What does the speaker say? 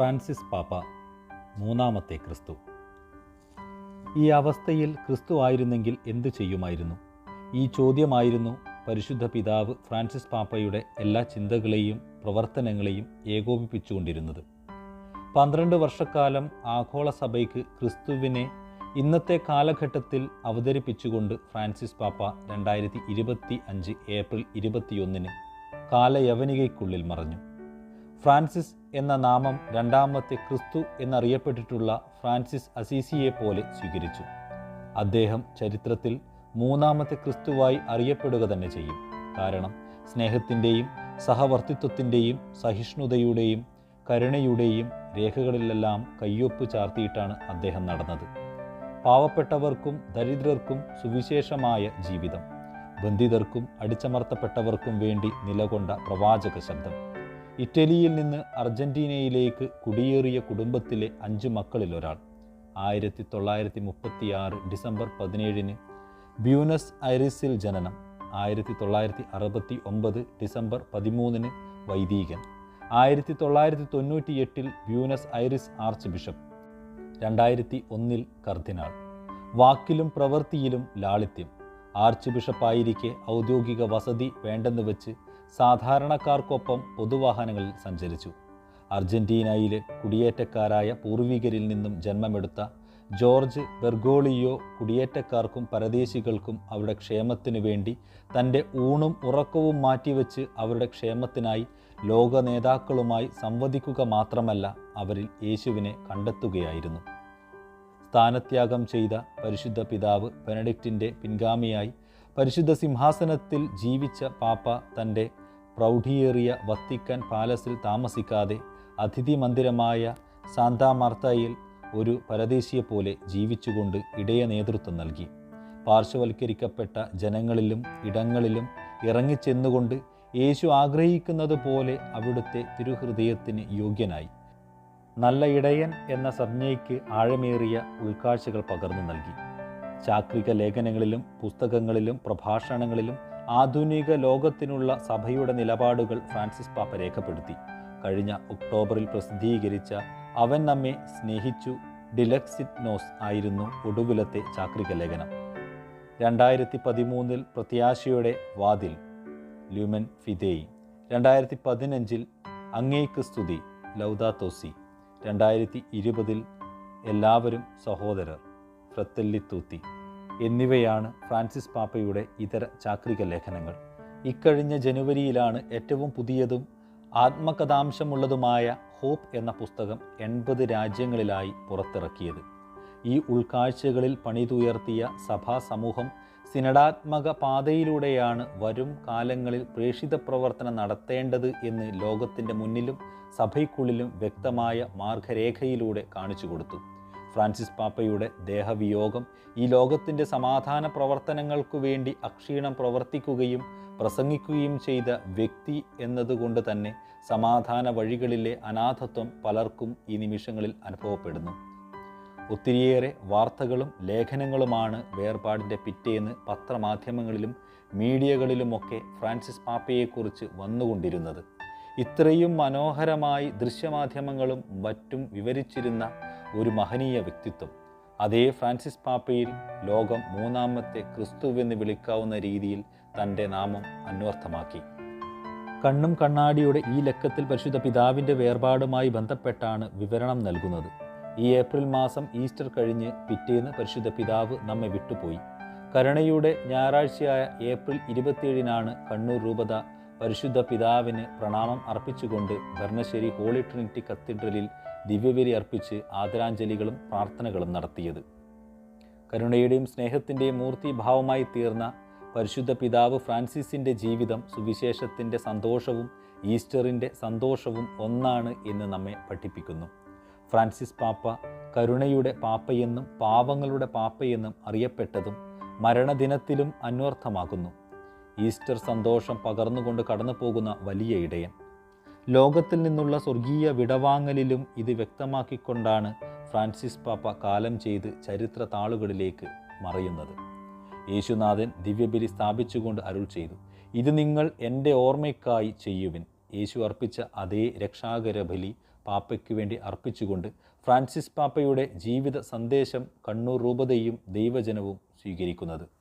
Francis പാപ്പ മൂന്നാമത്തെ ക്രിസ്തു. ഈ അവസ്ഥയിൽ ക്രിസ്തു ആയിരുന്നെങ്കിൽ എന്തു ചെയ്യുമായിരുന്നു? ഈ ചോദ്യമായിരുന്നു പരിശുദ്ധ പിതാവ് ഫ്രാൻസിസ് പാപ്പയുടെ എല്ലാ ചിന്തകളെയും പ്രവർത്തനങ്ങളെയും ഏകോപിപ്പിച്ചുകൊണ്ടിരുന്നത്. പന്ത്രണ്ട് വർഷക്കാലം ആഗോള സഭയ്ക്ക് ക്രിസ്തുവിനെ ഇന്നത്തെ കാലഘട്ടത്തിൽ അവതരിപ്പിച്ചുകൊണ്ട് ഫ്രാൻസിസ് പാപ്പ രണ്ടായിരത്തി ഇരുപത്തി അഞ്ച് ഏപ്രിൽ ഇരുപത്തിയൊന്നിന് കാലയവനികയ്ക്കുള്ളിൽ മറഞ്ഞു. ഫ്രാൻസിസ് എന്ന നാമം രണ്ടാമത്തെ ക്രിസ്തു എന്നറിയപ്പെട്ടിട്ടുള്ള ഫ്രാൻസിസ് അസീസിയെ പോലെ സ്വീകരിച്ചു. അദ്ദേഹം ചരിത്രത്തിൽ മൂന്നാമത്തെ ക്രിസ്തുവായി അറിയപ്പെടുക തന്നെ ചെയ്യും. കാരണം സ്നേഹത്തിന്റെയും സഹവർത്തിത്വത്തിന്റെയും സഹിഷ്ണുതയുടെയും കരുണയുടെയും രേഖകളിലെല്ലാം കയ്യൊപ്പ് ചാർത്തിയിട്ടാണ് അദ്ദേഹം നടന്നത്. പാവപ്പെട്ടവർക്കും ദരിദ്രർക്കും സുവിശേഷമായ ജീവിതം. ബന്ധിതർക്കും അടിച്ചമർത്തപ്പെട്ടവർക്കും വേണ്ടി നിലകൊണ്ട പ്രവാചക ശബ്ദം. ഇറ്റലിയിൽ നിന്ന് അർജന്റീനയിലേക്ക് കുടിയേറിയ കുടുംബത്തിലെ അഞ്ച് മക്കളിൽ ഒരാൾ. ആയിരത്തി തൊള്ളായിരത്തി മുപ്പത്തിയാറ് ഡിസംബർ പതിനേഴിന് ബ്യൂനസ് ഐറിസിൽ ജനനം. ആയിരത്തി തൊള്ളായിരത്തി അറുപത്തി ഒമ്പത് ഡിസംബർ പതിമൂന്നിന് വൈദികൻ. ആയിരത്തി തൊള്ളായിരത്തി തൊണ്ണൂറ്റി എട്ടിൽ ബ്യൂനസ് ഐറിസ് ആർച്ച് ബിഷപ്പ്. രണ്ടായിരത്തി ഒന്നിൽ കർദിനാൾ. വാക്കിലും പ്രവൃത്തിയിലും ലാളിത്യം. ആർച്ച് ബിഷപ്പായിരിക്കെ ഔദ്യോഗിക വസതി വേണ്ടെന്ന് വെച്ച് സാധാരണക്കാർക്കൊപ്പം പൊതുവാഹനങ്ങളിൽ സഞ്ചരിച്ചു. അർജന്റീനയിലെ കുടിയേറ്റക്കാരായ പൂർവികരിൽ നിന്നും ജന്മമെടുത്ത ജോർജ് ബെർഗോളിയോ കുടിയേറ്റക്കാർക്കും പരദേശികൾക്കും അവരുടെ ക്ഷേമത്തിനു വേണ്ടി തന്റെ ഊണും ഉറക്കവും മാറ്റിവെച്ച് അവരുടെ ക്ഷേമത്തിനായി ലോക നേതാക്കളുമായി സംവദിക്കുക മാത്രമല്ല അവരിൽ യേശുവിനെ കണ്ടെത്തുകയായിരുന്നു. സ്ഥാനത്യാഗം ചെയ്ത പരിശുദ്ധ പിതാവ് ബെനഡിക്റ്റിന്റെ പിൻഗാമിയായി പരിശുദ്ധ സിംഹാസനത്തിൽ ജീവിച്ച പാപ്പ തന്റെ പ്രൗഢിയേറിയ വത്തിക്കാൻ പാലസിൽ താമസിക്കാതെ അതിഥി മന്ദിരമായ സാന്താമർത്തയിൽ ഒരു ഒരു പരദേശിയെപ്പോലെ ജീവിച്ചുകൊണ്ട് ഇടയ നേതൃത്വം നൽകി. പാർശ്വവൽക്കരിക്കപ്പെട്ട ജനങ്ങളിലും ഇടങ്ങളിലും ഇറങ്ങിച്ചെന്നുകൊണ്ട് യേശു ആഗ്രഹിക്കുന്നത് പോലെ അവിടുത്തെ തിരുഹൃദയത്തിന് യോഗ്യനായി. നല്ല ഇടയൻ എന്ന സംജ്ഞയ്ക്ക് ആഴമേറിയ ഉൾക്കാഴ്ചകൾ പകർന്നു നൽകി. ചാക്രിക ലേഖനങ്ങളിലും പുസ്തകങ്ങളിലും പ്രഭാഷണങ്ങളിലും ആധുനിക ലോകത്തിനുള്ള സഭയുടെ നിലപാടുകൾ ഫ്രാൻസിസ് പാപ്പ രേഖപ്പെടുത്തി. കഴിഞ്ഞ ഒക്ടോബറിൽ പ്രസിദ്ധീകരിച്ച അവൻ നമ്മെ സ്നേഹിച്ചു ഡിലക്സിറ്റ്നോസ് ആയിരുന്നു ഒടുവിലത്തെ ചാക്രിക ലേഖനം. രണ്ടായിരത്തി പതിമൂന്നിൽ പ്രത്യാശയുടെ വാതിൽ ല്യൂമൻ ഫിദേയി. രണ്ടായിരത്തി പതിനഞ്ചിൽ അങ്ങേക്ക് സ്തുതി ലൗദാത്തോസി രണ്ടായിരത്തി ഇരുപതിൽ എല്ലാവരും സഹോദരർ. ഫ്രത്തെല്ലിത്തൂത്തി എന്നിവയാണ് ഫ്രാൻസിസ് പാപ്പയുടെ ഇതര ചാക്രിക ലേഖനങ്ങൾ. ഇക്കഴിഞ്ഞ ജനുവരിയിലാണ് ഏറ്റവും പുതിയതും ആത്മകഥാംശമുള്ളതുമായ ഹോപ്പ് എന്ന പുസ്തകം എൺപത് രാജ്യങ്ങളിലായി പുറത്തിറക്കിയത്. ഈ ഉൾക്കാഴ്ചകളിൽ പണിതുയർത്തിയ സഭാ സമൂഹം സിനഡാത്മക പാതയിലൂടെയാണ് വരും കാലങ്ങളിൽ പ്രേഷിത പ്രവർത്തനം നടത്തേണ്ടത് എന്ന് ലോകത്തിന്റെ മുന്നിലും സഭയ്ക്കുള്ളിലും വ്യക്തമായ മാർഗരേഖയിലൂടെ കാണിച്ചു കൊടുത്തു. ഫ്രാൻസിസ് പാപ്പയുടെ ദേഹവിയോഗം ഈ ലോകത്തിന്റെ സമാധാന പ്രവർത്തനങ്ങൾക്കു വേണ്ടി അക്ഷീണം പ്രവർത്തിക്കുകയും പ്രസംഗിക്കുകയും ചെയ്ത വ്യക്തി എന്നതുകൊണ്ട് തന്നെ സമാധാന വഴികളിലെ അനാഥത്വം പലർക്കും ഈ നിമിഷങ്ങളിൽ അനുഭവപ്പെടുന്നു. ഒത്തിരിയേറെ വാർത്തകളും ലേഖനങ്ങളുമാണ് വേർപാടിന്റെ പിറ്റേന്ന് പത്രമാധ്യമങ്ങളിലും മീഡിയകളിലുമൊക്കെ ഫ്രാൻസിസ് പാപ്പയെക്കുറിച്ച് വന്നുകൊണ്ടിരുന്നത്. ഇത്രയും മനോഹരമായി ദൃശ്യമാധ്യമങ്ങളും മറ്റും വിവരിച്ചിരുന്ന ഒരു മഹനീയ വ്യക്തിത്വം. അതേ ഫ്രാൻസിസ് പാപ്പയിൽ ലോകം മൂന്നാമത്തെ ക്രിസ്തുവെന്ന് വിളിക്കാവുന്ന രീതിയിൽ തന്റെ നാമം അന്വർത്ഥമാക്കി. കണ്ണും കണ്ണാടിയുടെ ഈ ലക്കത്തിൽ പരിശുദ്ധ പിതാവിന്റെ വേർപാടുമായി ബന്ധപ്പെട്ടാണ് വിവരണം നൽകുന്നത്. ഈ ഏപ്രിൽ മാസം ഈസ്റ്റർ കഴിഞ്ഞ് പിറ്റേന്ന് പരിശുദ്ധ പിതാവ് നമ്മെ വിട്ടുപോയി. കരുണയുടെ ഞായറാഴ്ചയായ ഏപ്രിൽ ഇരുപത്തിയേഴിനാണ് കണ്ണൂർ രൂപത പരിശുദ്ധ പിതാവിന് പ്രണാമം അർപ്പിച്ചുകൊണ്ട് ഭരണശ്ശേരി ഹോളി ട്രിനിറ്റി കത്തീഡ്രലിൽ ദിവ്യബലി അർപ്പിച്ച് ആദരാഞ്ജലികളും പ്രാർത്ഥനകളും നടത്തിയത്. കരുണയുടെയും സ്നേഹത്തിന്റെയും മൂർത്തിഭാവമായി തീർന്ന പരിശുദ്ധ പിതാവ് ഫ്രാൻസിസിന്റെ ജീവിതം സുവിശേഷത്തിന്റെ സന്തോഷവും ഈസ്റ്ററിന്റെ സന്തോഷവും ഒന്നാണ് എന്ന് നമ്മെ പഠിപ്പിക്കുന്നു. ഫ്രാൻസിസ് പാപ്പ കരുണയുടെ പാപ്പയെന്നും പാവങ്ങളുടെ പാപ്പയെന്നും അറിയപ്പെട്ടതും മരണദിനത്തിലും അന്വർത്ഥമാകുന്നു. ഈസ്റ്റർ സന്തോഷം പകർന്നുകൊണ്ട് കടന്നു പോകുന്ന വലിയ ഇടയൻ. ലോകത്തിൽ നിന്നുള്ള സ്വർഗീയ വിടവാങ്ങലിലും ഇത് വ്യക്തമാക്കിക്കൊണ്ടാണ് ഫ്രാൻസിസ് പാപ്പ കാലം ചെയ്ത് ചരിത്ര താളുകളിലേക്ക് മറയുന്നത്. യേശുനാഥൻ ദിവ്യബലി സ്ഥാപിച്ചുകൊണ്ട് അരുൾ ചെയ്തു ഇത് നിങ്ങൾ എന്റെ ഓർമ്മയ്ക്കായി ചെയ്യുവിൻ. യേശു അർപ്പിച്ച അതേ രക്ഷാകര ബലി പാപ്പയ്ക്ക് വേണ്ടി അർപ്പിച്ചുകൊണ്ട് ഫ്രാൻസിസ് പാപ്പയുടെ ജീവിത സന്ദേശം കണ്ണൂർ രൂപതയും ദൈവജനവും സ്വീകരിക്കുന്നത്.